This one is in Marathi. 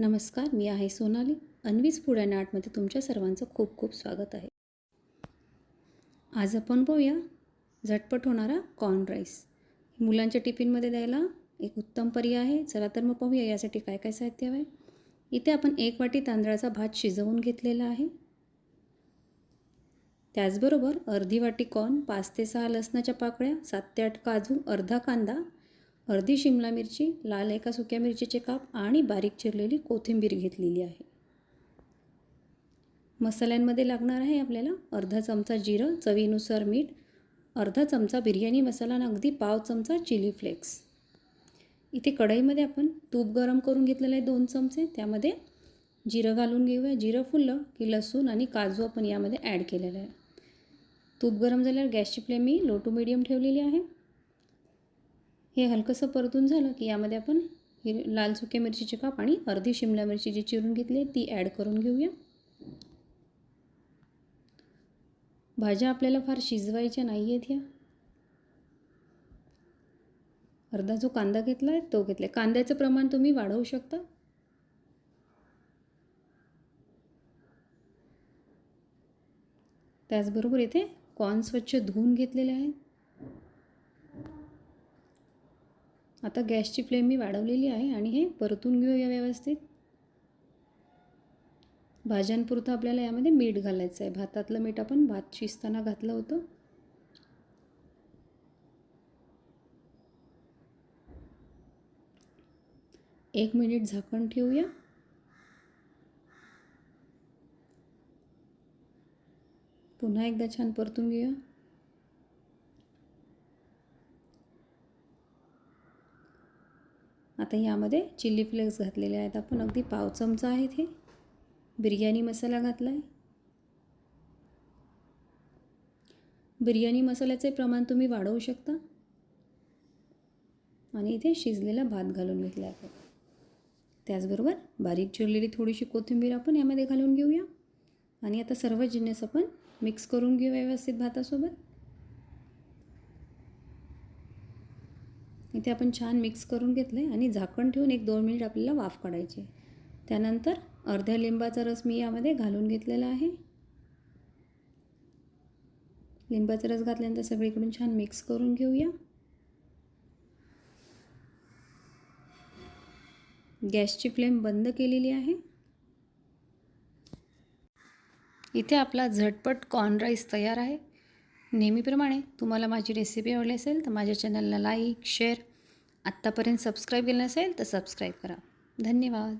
नमस्कार मी आहे सोनाली. अन्वीज फूड अँड आर्टमध्ये तुमच्या सर्वांचं खूप खूप स्वागत आहे. आज आपण पाहूया झटपट होणारा कॉर्न राईस मुलांच्या टिफिनमध्ये द्यायला एक उत्तम पर्याय आहे. चला तर मग पाहूया यासाठी काय काय साहित्य हवं आहे. इथे आपण एक वाटी तांदळाचा भात शिजवून घेतलेला आहे. त्याचबरोबर अर्धी वाटी कॉर्न पाच ते सहा लसणाच्या पाकळ्या सात ते आठ काजू अर्धा कांदा अर्धी शिमला मिरची लाल एका सुक्या मिरचीचे काप आणि बारीक चिरलेली कोथिंबीर घेतलेली आहे. मसाल्यांमध्ये लागणार आहे आपल्याला अर्धा चमचा जिरं चवीनुसार मीठ अर्धा चमचा बिर्याणी मसाला आणि अगदी पाव चमचा चिली फ्लेक्स. इथे कढईमध्ये आपण तूप गरम करून घेतलेलं आहे दोन चमचे. त्यामध्ये जिरं घालून घेऊया. जिरं फुललं की लसूण आणि काजू आपण यामध्ये ॲड केलेलं आहे. तूप गरम झाल्यावर गॅसची फ्लेम मी लो टू मिडियम ठेवलेली आहे. हे हलकंसं परतून झालं की यामध्ये आपण हिर लाल सुक्या मिरचीचे काप आणि अर्धी शिमला मिरची जी चिरून घेतली ती ॲड करून घेऊया. भाज्या आपल्याला फार शिजवायच्या नाही आहेत ह्या. अर्धा जो कांदा घेतला आहे तो घेतला आहे. कांद्याचं प्रमाण तुम्ही वाढवू शकता. त्याचबरोबर इथे कॉर्न स्वच्छ धुवून घेतलेले आहेत आता गॅसची फ्लेम मी वाढवलेली आहे आणि हे परतून घेऊया व्यवस्थित. भाज्यांपुरतं आपल्याला यामध्ये मीठ घालायचं आहे भातातलं मीठ आपण भात शिजताना घातलं होतं. एक मिनिट झाकण ठेवूया. पुन्हा एकदा छान परतून घेऊया. आता यामध्ये चिल्ली फ्लेक्स घातलेले आहेत. आपण अगदी पाव चमचा आहेत हे. बिर्याणी मसाला घातला आहे बिर्याणी मसाल्याचे प्रमाण तुम्ही वाढवू शकता. आणि इथे शिजलेला भात घालून घेतला आहे त्याचबरोबर बारीक चिरलेली थोडीशी कोथिंबीर आपण यामध्ये घालून घेऊया. आणि आता सर्व जिन्नस आपण मिक्स करून घेऊ व्यवस्थित भातासोबत. इथे आपण छान मिक्स करून घेतलं आहे आणि झाकण ठेवून एक दोन मिनिट आपल्याला वाफ काढायची त्यानंतर अर्ध्या लिंबाचा रस मी यामध्ये घालून घेतलेला आहे. लिंबाचा रस घातल्यानंतर सगळीकडून छान मिक्स करून घेऊया. गॅसची फ्लेम बंद केलेली आहे. इथे आपला झटपट कॉर्न राईस तयार आहे. नेहमीप्रमाणे तुम्हाला माझी रेसिपी आवडली असेल तर माझ्या चॅनलला लाईक शेअर आत्तापर्यंत सबस्क्राईब केलं नसेल तर सबस्क्राईब करा. धन्यवाद.